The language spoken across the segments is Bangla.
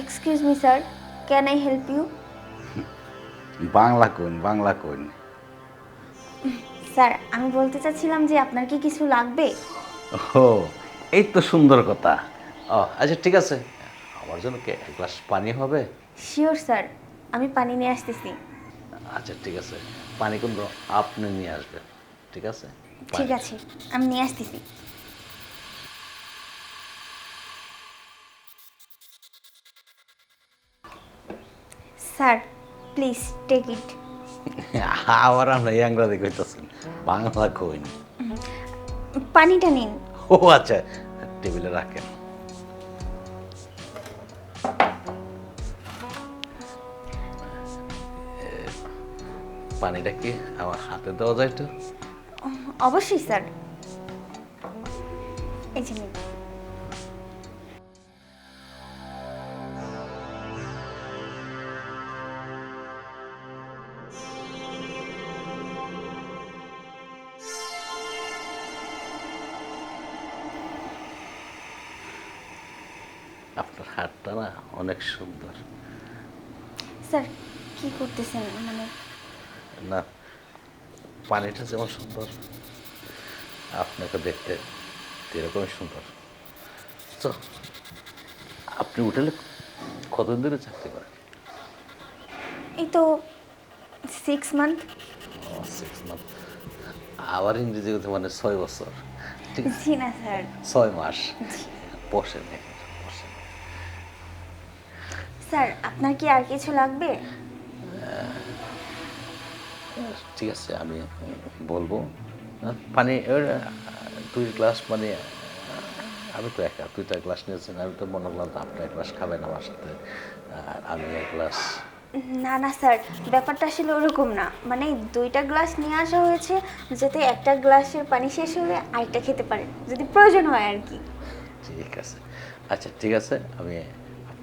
Excuse me sir can I help you Bangla কোন বাংলা কোন? স্যার আমি বলতে চাচ্ছিলাম যে আপনার কি কিছু লাগবে? ও এই তো সুন্দর কথা। ও আচ্ছা ঠিক আছে। আমার জন্য কি এক গ্লাস পানি হবে? শিওর স্যার আমি পানি নিয়ে আসতেছি। আচ্ছা ঠিক আছে। পানি কিন্তু আপনি নিয়ে আসবেন। ঠিক আছে? ঠিক। আছে। আমি নিয়ে আসতেছি। স্যার প্লিজ টেক ইট আবার আমরা ইংরাজি কইতেছেন বাংলা কইন পানিটা নিন। ও আচ্ছা টেবিলে রাখেন। পানিটা কি আমার হাতে দেওয়া যায় তো? অবশ্যই স্যার। এই যে সুন্দর। স্যার কি করতেছেন? মানে না পানিটা যেমন সুন্দর আপনাকে দেখতে এরকমই সুন্দর। তো আপনি হোটেলে কতদিন ধরে চাকরি করেন? এই তো সিক্স মান্থ সিক্স মান্থ আবার ইংরেজি মানে ছয় বছর। ঠিক আছে? না স্যার। ছয় মাস। বসে বসেন স্যার আপনার কি আর কিছু লাগবে? ঠিক আছে আমি বলব। পানি দুই গ্লাস মানে আমি তো একা দুইটা গ্লাস নিয়েছেন আমি তো মনে করলাম তো আপনি এক গ্লাস খাবেন আমার সাথে আর আমি এক গ্লাস না না স্যার ব্যাপারটা আসলে ওরকম না। মানে দুইটা গ্লাস নিয়ে আসা হয়েছে যাতে একটা গ্লাসের পানি শেষ হলে আরেকটা খেতে পারেন যদি প্রয়োজন হয় আর কি। ঠিক আছে। আচ্ছা ঠিক আছে আমি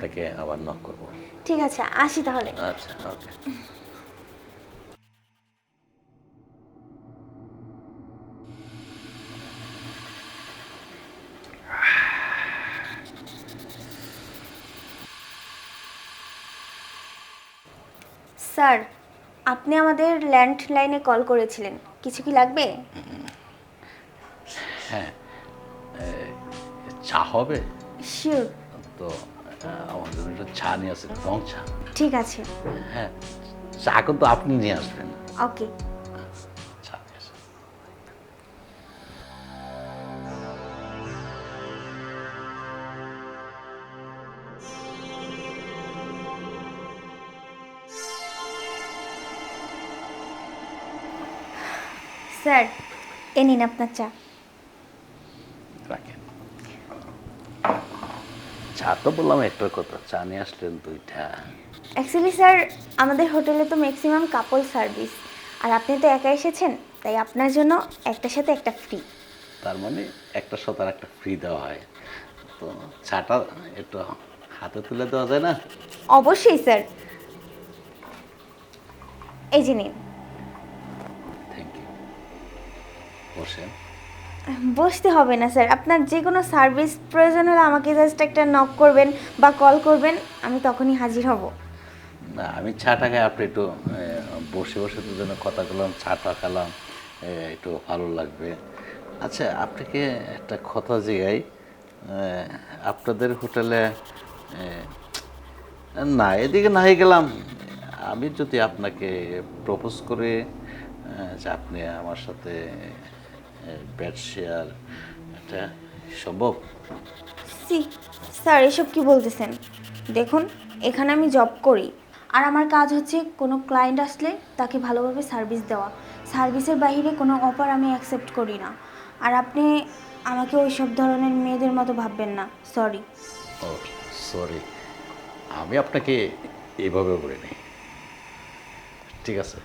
আপনাকে আবার নক করব। ঠিক আছে আসি তাহলে। আচ্ছা ওকে স্যার আপনি আমাদের ল্যান্ডলাইনে কল করেছিলেন। কিছু কি লাগবে? হ্যাঁ চা হবে? শিওর। তো চা নিয়ে আসেন রং চা। ঠিক আছে। হ্যাঁ চা কিন্তু আপনি নিয়ে আসবেন। ওকে। স্যার এ নিন আপনার চা রাখেন চা তো বললাম একটা কথা চা নিয়ে আসলেন দুইটা। অ্যাকচুয়ালি স্যার আমাদের হোটেলে তো ম্যাক্সিমাম কাপল সার্ভিস আর আপনি তো একা এসেছেন তাই আপনার জন্য একটার সাথে একটা ফ্রি তার মানে একটা শতার একটা ফ্রি দেওয়া হয়। তো চাটা একটু হাতে তুলে দেওয়া যায় না? অবশ্যই স্যার এই যে নিন। থ্যাংক ইউ বসেন। বসতে হবে না, স্যার। আপনার যে কোনো সার্ভিস প্রয়োজন হলে আমাকে জাস্ট একটা নক করবেন বা কল করবেন, আমি তখনই হাজির হব। না, আমি চাটা খাই, আপনি একটু বসে বসে যেন কথা বললাম চাটা খেলাম একটু ভালো লাগবে। আচ্ছা আপনাকে একটা কথা জিগাই আপনাদের হোটেলে না, এদিকে না হয়ে গেলাম। আমি যদি আপনাকে প্রপোজ করে যে আপনি আমার সাথে বেড শেয়ার এটা সম্ভব? সি স্যার এসব কি বলতেছেন? দেখুন এখানে আমি জব করি আর আমার কাজ হচ্ছে কোনো ক্লায়েন্ট আসলে তাকে ভালোভাবে সার্ভিস দেওয়া। সার্ভিসের বাইরে কোনো অফার আমি অ্যাকসেপ্ট করি না। আর আপনি আমাকে ওই সব ধরনের মেয়েদের মতো ভাববেন না সরি ও সরি আমি আপনাকে এইভাবে বলি নাই ঠিক আছে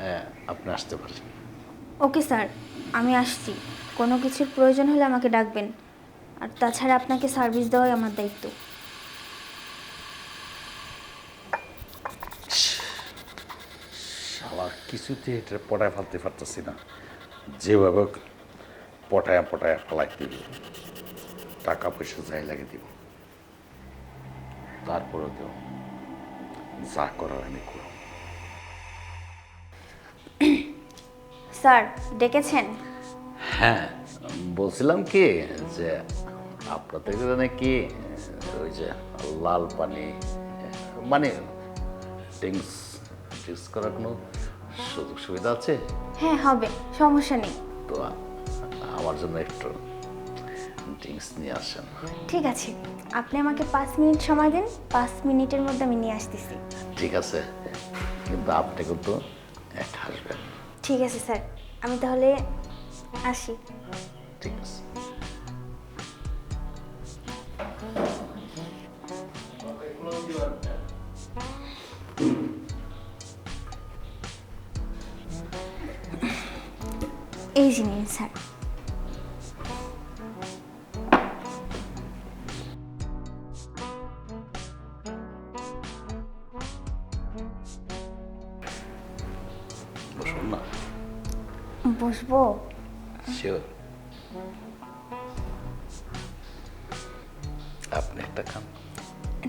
হ্যাঁ আপনি আসতে পারেন। ওকে স্যার, আমি আসছি। কোনো কিছুর প্রয়োজন হলে আমাকে ডাকবেন। আর তাছাড়া আপনাকে সার্ভিস দেওয়াই আমার দায়িত্ব। আমার কিছুতে এটা পটায় ফেলতে পারতেছি না। যেভাবে পটায়া পটায়া ফেলাই দিব। টাকা পয়সা যাই লাগে দিব। তারপরে তো যা করার আমি করব। স্যার ডেকেছেন? হ্যাঁ বলছিলাম কি যে আপনাদের কি ওই যে লাল পানি মানে ড্রিঙ্কস ড্রিঙ্কস করার কোনো সুযোগ সুবিধা আছে? হ্যাঁ হবে সমস্যা নেই। তো আমার জন্য একটু ড্রিঙ্কস নিয়ে আসেন। ঠিক আছে আপনি আমাকে পাঁচ মিনিট সময় দিন পাঁচ মিনিটের মধ্যে আমি নিয়ে আসতেছি। ঠিক আছে কিন্তু আপনি কিন্তু এক আসবেন। ঠিক আছে স্যার। আমি তাহলে আসি। ঠিক আছে। এই জিনিস স্যার।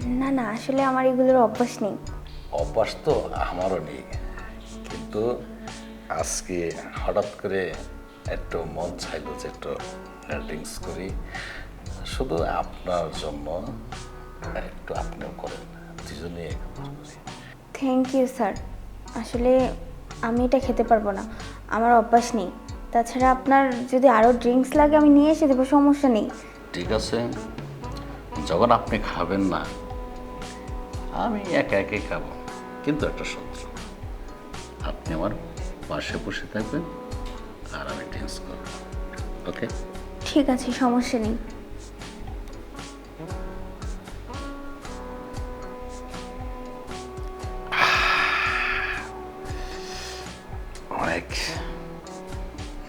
না না আসলে আমার এগুলোর অভ্যাস নেই। অভ্যাস তো আমারও নেই। কিন্তু আজকে হঠাৎ করে একটু মন চাইলো যে একটু ড্রিঙ্কস করি। শুধু আপনার জন্য একটু আপনিও করেন দুজনেই থ্যাংক ইউ স্যার আসলে আমি এটা খেতে পারব না। আমার অভ্যাস নেই। তাছাড়া আপনার যদি আরও ড্রিঙ্কস লাগে আমি নিয়ে এসে দেবো সমস্যা নেই। ঠিক আছে। যখন আপনি খাবেন না আমি একা একাই খাব। কিন্তু একটা শর্ত আপনি আমার পাশে বসে থাকবেন আর আমি ড্রিঙ্কস করব ওকে ঠিক আছে সমস্যা নেই। অনেক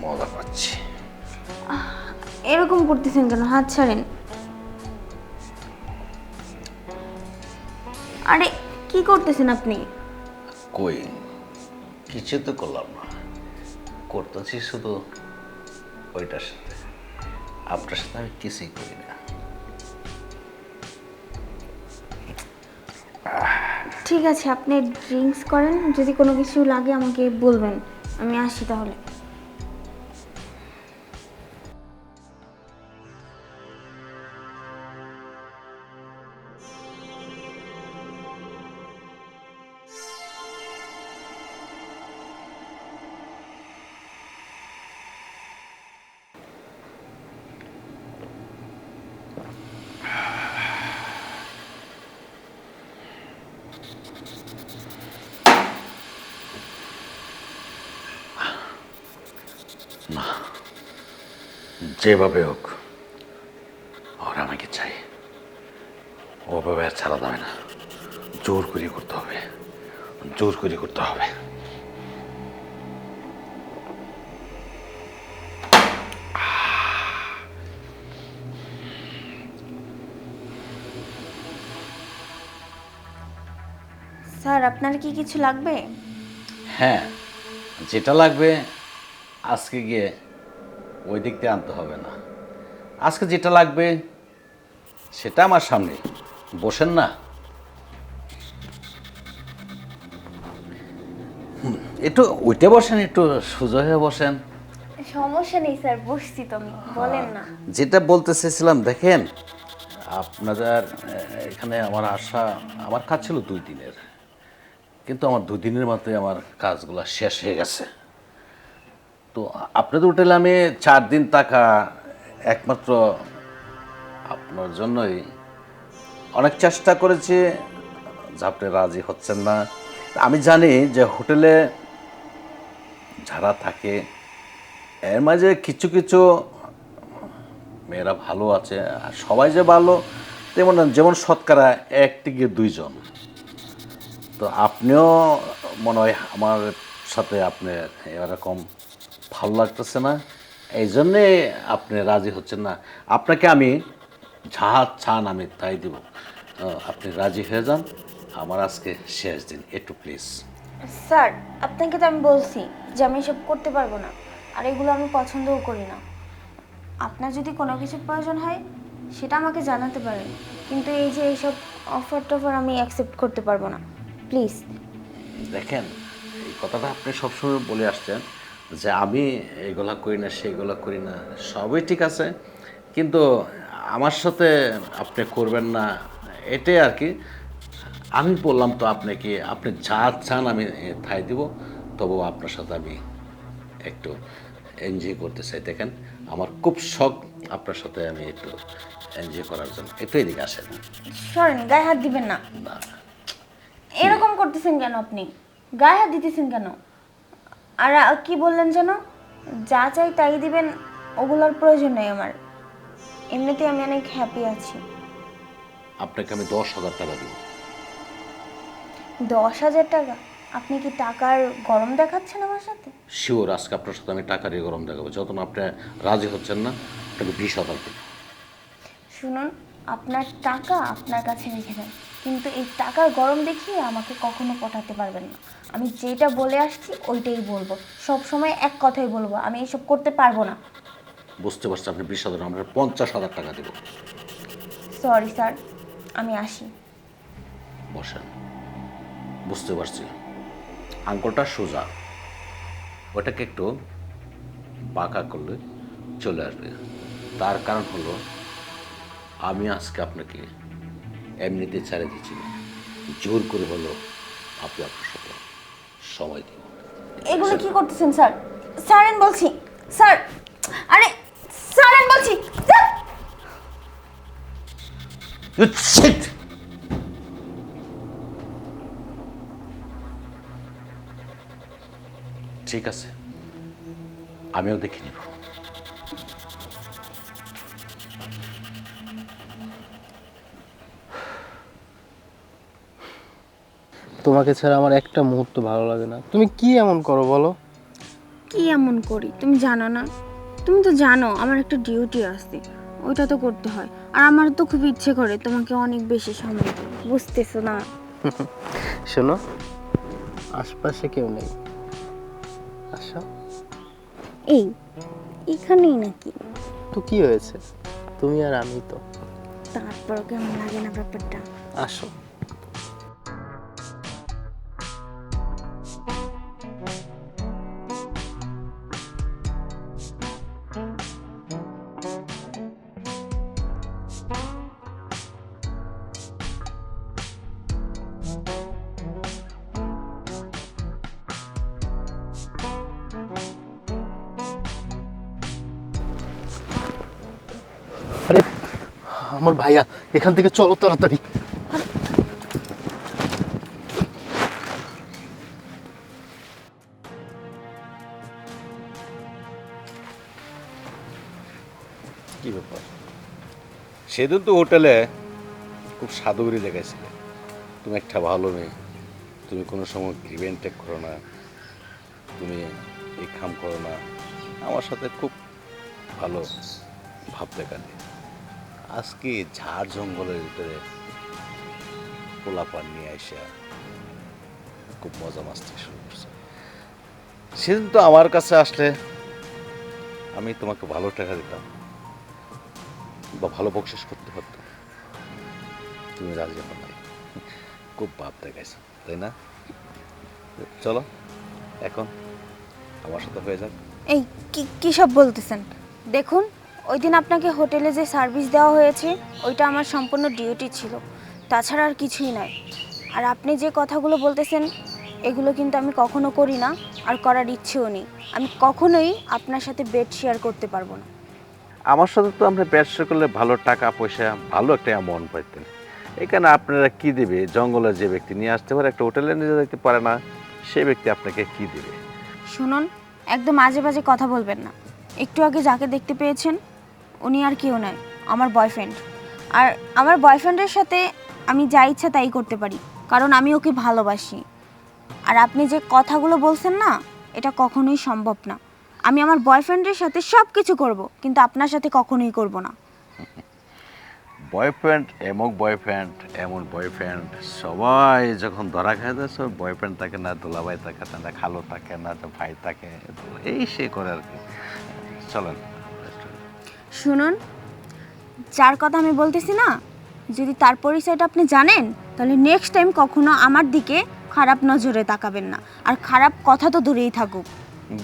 মজা পাচ্ছি। এরকম করতেছেন কেন? হাত ছাড়েন। আরে কি করতেছেন আপনি? কই কিছু তো করলাম না। করতেছি শুধু ওইটার সাথে। আপনার সাথে আমি কিছুই করি না। ঠিক আছে আপনি ড্রিঙ্কস করেন। যদি কোনো কিছু লাগে আমাকে বলবেন। আমি আসি তাহলে। যেভাবে হোক ওর আমাকে চাই ওভাবে আর ছাড়া যাবে না। জোর করে করতে হবে। জোর করে করতে হবে। স্যার আপনার কি কিছু লাগবে? হ্যাঁ যেটা লাগবে আজকে গিয়ে ওই দিক দিয়ে আনতে হবে না। আজকে যেটা লাগবে সেটা আমার সামনে। বসেন না। একটু উঠে বসেন একটু সোজা হয়ে বসেন। সমস্যা নেই স্যার বসছি তো আমি বলেন না। যেটা বলতে চেয়েছিলাম দেখেন আপনাদের এখানে আমার আশা আমার কাজ ছিল দুই দিনের। কিন্তু আমার দুই দিনের মাথায় আমার কাজগুলো শেষ হয়ে গেছে। তো আপনাদের হোটেলে আমি চার দিন থাকা একমাত্র আপনার জন্যই অনেক চেষ্টা করেছি যে আপনি রাজি হচ্ছেন না। আমি জানি যে হোটেলে যারা থাকে, এর মাঝে কিছু কিছু মেয়েরা ভালো আছে, আর সবাই যে ভালো, তেমন যেমন শতকরা এক থেকে দুইজন। তো আপনিও মনে হয় আমার সাথে আপনি এরকম ভালো লাগতেছে না। এই জন্যে আপনি রাজি হচ্ছেন না। আপনাকে আমি যা চান আমি তাই দিব। আপনি রাজি হয়ে যান। আমার আজকে শেষ দিন। একটু প্লিজ স্যার আপনাকে তো আমি বলছি যে আমি এসব করতে পারব না। আর এগুলো আমি পছন্দও করি না। আপনার যদি কোনো কিছু প্রয়োজন হয় সেটা আমাকে জানাতে পারেন। কিন্তু এই যে এইসব অফার টফার আমি অ্যাকসেপ্ট করতে পারব না। প্লিজ দেখেন এই কথাটা আপনি সবসময় বলে আসছেন। যে আমি এগুলা করি না সেগুলা করি না সবই ঠিক আছে। কিন্তু আমার সাথে আপনি করবেন না এটাই আর কি। আমি বললাম তো আপনাকে আপনি যা চান আমি থাই দিব তবু আপনার সাথে আমি একটু এনজয় করতে চাই। দেখেন আমার খুব শখ আপনার সাথে আমি একটু এনজয় করার জন্য। একটু এদিকে আসেন। সরেন গায়ে হাত দিবেন না। না। এরকম করতেছেন কেন আপনি? গায়ে হাত দিতেছেন কেন? আর আ, কি বললেন যেন? যা চাই তাই দিবেন ওগুলোর প্রয়োজন নেই আমার। এমনিতে আমি অনেক হ্যাপি আছি। আপনাকে আমি দশ হাজার টাকা দিব। দশ হাজার টাকা? আপনি কি টাকার গরম দেখাচ্ছেন আমার সাথে? শিওর আজকে আপনার সাথে আমি টাকারই গরম দেখাবো। যত না আপনি রাজি হচ্ছেন না আপনাকে বিশ হাজার দেবো। শুনুন আপনার টাকা আপনার কাছে রেখে দেন কিন্তু এই টাকার গরম দেখিয়ে আমাকে কখনো পটাতে পারবেন না। আমি যেটা বলে আসছি ওইটাই বলব। সব সময় এক কথাই বলব আমি এসব করতে পারব না। বুঝতে পারছি আপনি বিশ হাজার আমরা পঞ্চাশ হাজার টাকা দেবো। সরি স্যার আমি আসি। বসেন। বুঝতে পারছি। আঙ্কলটা সোজা। ওটাকে একটু বাঁকা করলে চলে আসবে। তার কারণ হলো আমি আজকে আপনাকে এমনিতে ছেড়ে দিচ্ছি না। জোর করে হলো আপনি আপনার সাথে সময় দিন। এগুলো কি করতেছেন স্যার? স্যারেন বলছি স্যার। আরে স্যারেন বলছি! ঠিক আছে আমিও দেখে নিব। তোমাকে ছাড়া আমার একটা মুহূর্ত ভালো লাগে না। তুমি কি এমন করো বলো? কি এমন করি? তুমি জানো না? তুমি তো জানো আমার একটা ডিউটি আছে। ওইটা তো করতে হয়। আর আমার তো খুব ইচ্ছে করে তোমাকে অনেক বেশি সময় দিই বুঝতেছো না? শোনো আশপাশে কেউ নেই। আচ্ছা এই এখানেই নাকি? তো কি হয়েছে? তুমি আর আমি তো। তারপরও কেমন লাগে না ব্যাপারটা? আসো। আমার ভাইয়া, এখান থেকে চলো তাড়াতাড়ি। কি ব্যাপার? সেদিন তো হোটেলে খুব সাধুগুরি লেগেছিলে তুমি একটা ভালো মেয়ে। তুমি কোনো সময় ইভেন্ট টেক করো না। তুমি এই খাম করো না। আমার সাথে খুব ভালো ভাব দেখালে আজকে ঝাড় জঙ্গলের ভিতরে পোলাপান নিয়ে আসা খুব মজা মাস্তি শুরু করছে। সেদিন তো আমার কাছে আসলে আমি তোমাকে ভালো টাকা দিতাম বা ভালো বকশিস করতে পারতাম। তুমি রাজি হও নাই। খুব ভাব দেখাইছো, তাই না? চলো, এখন আমার সাথে হয়ে যাক। এই কী সব বলতেছেন? দেখুন। ওই দিন আপনাকে হোটেলে যে সার্ভিস দেওয়া হয়েছে ওইটা আমার সম্পূর্ণ ডিউটি ছিল। তাছাড়া আর কিছুই নয়। আর আপনি যে কথাগুলো বলতেছেন এগুলো কিন্তু আমি কখনো করি না আর করার ইচ্ছেও নেই। আমি কখনোই আপনার সাথে বেড শেয়ার করতে পারব না। আমার সাথে তো আমরা ব্যবসা করলে ভালো টাকা পয়সা ভালো একটা অ্যামাউন্ট পাইতেন। এখানে আপনারা কি দেবে? জঙ্গলে যে ব্যক্তি নিয়ে আসতে পারে একটা হোটেলে নিয়ে যেতে পারে না সে ব্যক্তি আপনাকে কি দেবে? শুনুন একদম আজে বাজে কথা বলবেন না। একটু আগে যাকে দেখতে পেয়েছেন উনি আর কেউ নয়, আমার বয়ফ্রেন্ড আর আমার বয়ফ্রেন্ডের সাথে আমি যা ইচ্ছা তাই করতে পারি, কারণ আমি ওকে ভালোবাসি। আর আপনি যে কথাগুলো বলছেন না, এটা কখনোই সম্ভব না। আমি আমার বয়ফ্রেন্ডের সাথে সব কিছু করব, কিন্তু আপনার সাথে কখনোই করব না। বয়ফ্রেন্ড এমন বয়ফ্রেন্ড এমন বয়ফ্রেন্ড সবাই যখন ধরা খায় দেয়, সব বয়ফ্রেন্ড থাকে না, দোলাভাই থাকে না খালো থাকে না তো ভাই থাকে, এই সে করে আর কি। চলেন। শুনুন যার কথা আমি বলতেছি না যদি তার পরিচয়টা আপনি জানেন তাহলে নেক্সট টাইম কখনো আমার দিকে খারাপ নজরে তাকাবেন না। আর খারাপ কথা তো দূরেই থাকুক।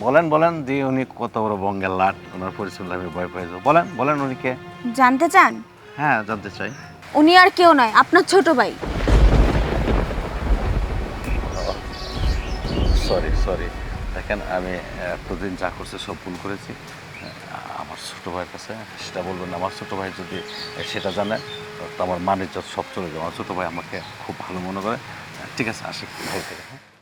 বলেন বলেন যে উনি কত বড় বঙ্গের লাট ওনার পরিচয় আমি ভয় পাই যাব। বলেন বলেন উনি কে? জানতে চান? হ্যাঁ জানতে চাই। উনি আর কেউ নয় আপনার ছোট ভাই। Sorry sorry. দেখেন আমি এতদিন যা করছে সব ভুল করেছি। আমার ছোটো ভাইয়ের কাছে, সেটা বলবেন। আমার ছোটো ভাই যদি সেটা জানে, তো আমার মানের যত সব চলে যাবে। আমার ছোটো ভাই আমাকে খুব ভালো মনে করে। ঠিক আছে, আসি। ভাই থেকে হ্যাঁ।